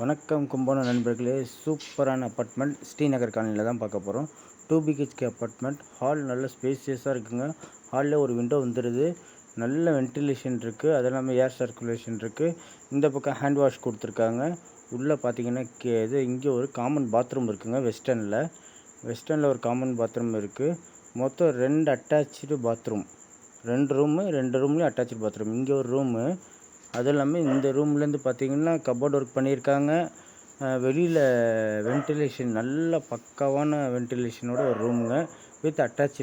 வணக்கம் கும்பகோணம் நண்பர்களே. சூப்பரான அப்பார்ட்மெண்ட் ஸ்ரீநகர் காலனியில் தான் பார்க்க போகிறோம் டூ பிஹெச்கே அப்பார்ட்மெண்ட் ஹால் நல்ல ஸ்பேசியஸாக இருக்குங்க. ஹாலில் ஒரு விண்டோ வந்துடுது நல்ல வென்டிலேஷன் இருக்குது அது இல்லாமல் ஏர் சர்க்குலேஷன் இருக்குது இந்த பக்கம் ஹேண்ட் வாஷ் கொடுத்துருக்காங்க. உள்ளே பார்த்தீங்கன்னா கே இது இங்கே ஒரு காமன் பாத்ரூம் இருக்குங்க வெஸ்டர்னில் வெஸ்டர்னில் ஒரு காமன் பாத்ரூம் இருக்குது மொத்தம் ரெண்டு அட்டாச்சு பாத்ரூம் ரெண்டு ரூமு ரெண்டு ரூம்லேயும் அட்டாச்சு பாத்ரூம் இங்கே ஒரு ரூமு அதுவும் இல்லாமல் இந்த ரூம்லேருந்து பார்த்தீங்கன்னா கபோர்ட் ஒர்க் பண்ணியிருக்காங்க. வெளியில் வென்டிலேஷன் நல்ல பக்காவான வென்டிலேஷனோட ஒரு ரூமுங்க with attach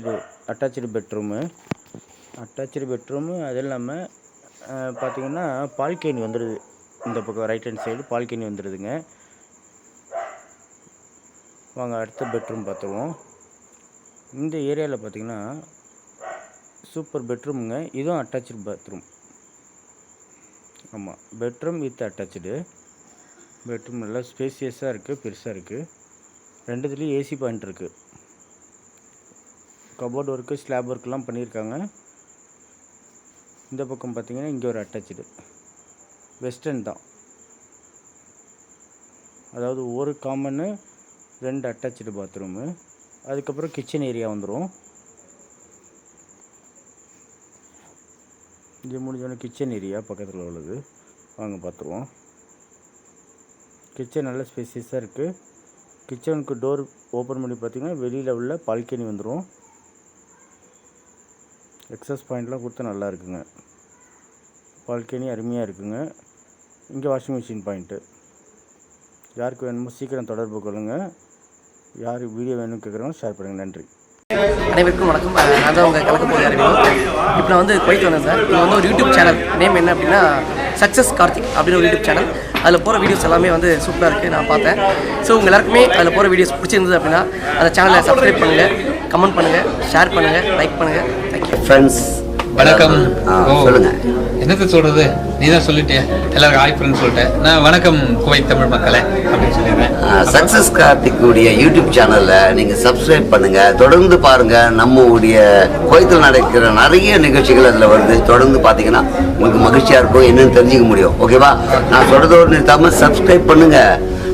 attach bedroom attach bedroom அது இல்லாமல் பார்த்தீங்கன்னா பால்கனி வந்துடுது இந்த பக்கம் ரைட் ஹேண்ட் சைடு பால்கனி வந்துடுதுங்க வாங்க அடுத்த பெட்ரூம் பார்த்துருவோம் இந்த ஏரியாவில் பார்த்தீங்கன்னா சூப்பர் பெட்ரூமுங்க இதுவும் அட்டாச்சு பாத்ரூம் ஆமாம் பெட்ரூம் வித் அட்டாச்சு பெட்ரூம் நல்லா ஸ்பேசியஸாக இருக்குது பெருசாக இருக்குது ரெண்டுத்துலேயும் ஏசி பாயிண்ட் இருக்குது கபோர்ட் ஒர்க்கு ஸ்லாப் ஒர்க்லாம் பண்ணியிருக்காங்க. இந்த பக்கம் பார்த்தீங்கன்னா இங்கே ஒரு அட்டாச்சு வெஸ்டர்ன் தான். அதாவது ஒரு காமனு ரெண்டு அட்டாச்சு பாத்ரூமு அதுக்கப்புறம் கிச்சன் ஏரியா வந்துடும் இங்கே முடிஞ்சோடனே கிச்சன் ஏரியா பக்கத்தில் உள்ளது. வாங்க பார்த்துருவோம் கிச்சன் நல்ல ஸ்பேசியஸாக இருக்குது கிச்சனுக்கு டோர் ஓப்பன் பண்ணி பார்த்தீங்கன்னா வெளியில் உள்ள பால்கனி வந்துடும் எக்ஸஸ் பாயிண்ட்லாம் கொடுத்தா நல்லா இருக்குங்க. பால்கனி அருமையாக இருக்குங்க. இங்கே வாஷிங் மிஷின் பாயிண்ட்டு யாருக்கு வேணுமோ சீக்கிரம் தொடர்பு கொள்ளுங்கள் யார் வீடியோ வேணும்னு கேட்குறவங்க ஷேர் பண்ணுங்கள் நன்றி. அனைவருக்கும் வணக்கம். நான் தான் உங்கள் கலக்க போகிற இப்போ நான் வந்து குவைத் வந்தேன் சார். இது வந்து ஒரு யூடியூப் சேனல் நேம் என்ன அப்படின்னா சக்ஸஸ் கார்த்திக் அப்படின்னு ஒரு யூடியூப் சேனல் அதில் போகிற வீடியோஸ் எல்லாமே வந்து சூப்பராக இருக்குது நான் பார்த்தேன். ஸோ உங்கள் எல்லாருக்குமே அதில் போகிற வீடியோஸ் பிடிச்சிருந்தது அப்படின்னா அந்த சேனலை சப்ஸ்கிரைப் பண்ணுங்கள் கமெண்ட் பண்ணுங்கள் ஷேர் பண்ணுங்கள் லைக் பண்ணுங்கள் தேங்க்யூ ஃப்ரெண்ட்ஸ் வணக்கம். ஆ, ஓ, சொல்லுங்க. என்னத்த சொல்றது? நீ தான் சொல்லிட்டே. எல்லாருக்கும் ஹாய் ஃப்ரெண்ட் சொல்லிட்டேன் நான் வணக்கம் குவைத் தமிழ் மக்களே அப்படின்னு சொல்லிடுறேன். சக்சஸ் கார்த்திக்குடைய யூடியூப் சேனலில் நீங்கள் சப்ஸ்கிரைப் பண்ணுங்கள் தொடர்ந்து பாருங்கள் நம்ம உடைய நடக்கிற நிறைய நிகழ்ச்சிகள் அதில் வருது. தொடர்ந்து பார்த்தீங்கன்னா உங்களுக்கு மகிழ்ச்சியாக இருக்கும். என்னன்னு தெரிஞ்சுக்க முடியும். ஓகேவா நான் சொல்றதோடு நிறுத்தாமல் சப்ஸ்கிரைப் பண்ணுங்கள்